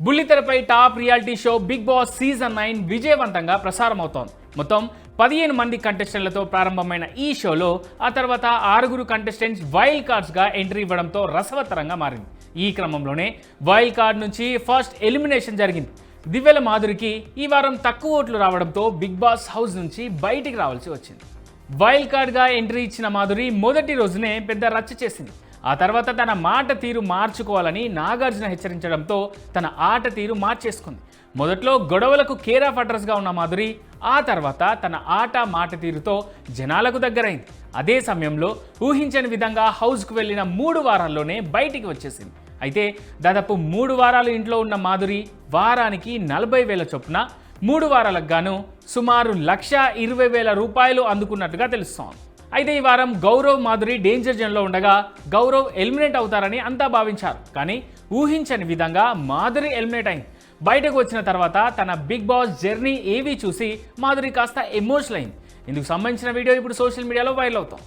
బుల్లితెరపై top reality show Bigg Boss season nine విజయవంతంగా ప్రసారం అవుతోంది మొత్తం పదిహేను మంది కంటెస్టెంట్లతో ప్రారంభమైన ఈ షోలో ఆ తర్వాత ఆరుగురు కంటెస్టెంట్స్ వైల్డ్ కార్డ్స్గా ఎంట్రీ ఇవ్వడంతో రసవత్తరంగా మారింది. ఈ క్రమంలోనే వైల్డ్ కార్డ్ నుంచి ఫస్ట్ ఎలిమినేషన్ జరిగింది. దివ్యల మాధురికి ఈ వారం తక్కువ ఓట్లు రావడంతో బిగ్ బాస్ హౌస్ నుంచి బయటికి రావాల్సి వచ్చింది. వైల్డ్ కార్డ్గా ఎంట్రీ ఇచ్చిన మాధురి మొదటి రోజునే పెద్ద రచ్చ చేసింది. ఆ తర్వాత తన మాట తీరు మార్చుకోవాలని నాగార్జున హెచ్చరించడంతో తన ఆట తీరు మార్చేసుకుంది. మొదట్లో గొడవలకు కేర్ ఆఫ్ అడ్రస్గా ఉన్న మాధురి ఆ తర్వాత తన ఆట మాట తీరుతో జనాలకు దగ్గరైంది. అదే సమయంలో ఊహించని విధంగా హౌస్కు వెళ్ళిన మూడు వారాల్లోనే బయటికి వచ్చేసింది. అయితే దాదాపు మూడు వారాలు ఇంట్లో ఉన్న మాధురి వారానికి నలభై వేల చొప్పున మూడు వారాలకు గాను సుమారు లక్ష ఇరవై వేల రూపాయలు అందుకున్నట్టుగా తెలుస్తోంది. అయితే ఈ వారం గౌరవ్ మాధురి డేంజర్ జోన్లో ఉండగా గౌరవ్ ఎలిమినేట్ అవుతారని అంతా భావించారు. కానీ ఊహించని విధంగా మాధురి ఎలిమినేట్ అయింది. బయటకు వచ్చిన తర్వాత తన బిగ్ బాస్ జర్నీ ఏవి చూసి మాధురి కాస్త ఎమోషనల్ అయింది. ఇందుకు సంబంధించిన వీడియో ఇప్పుడు సోషల్ మీడియాలో వైరల్ అవుతాం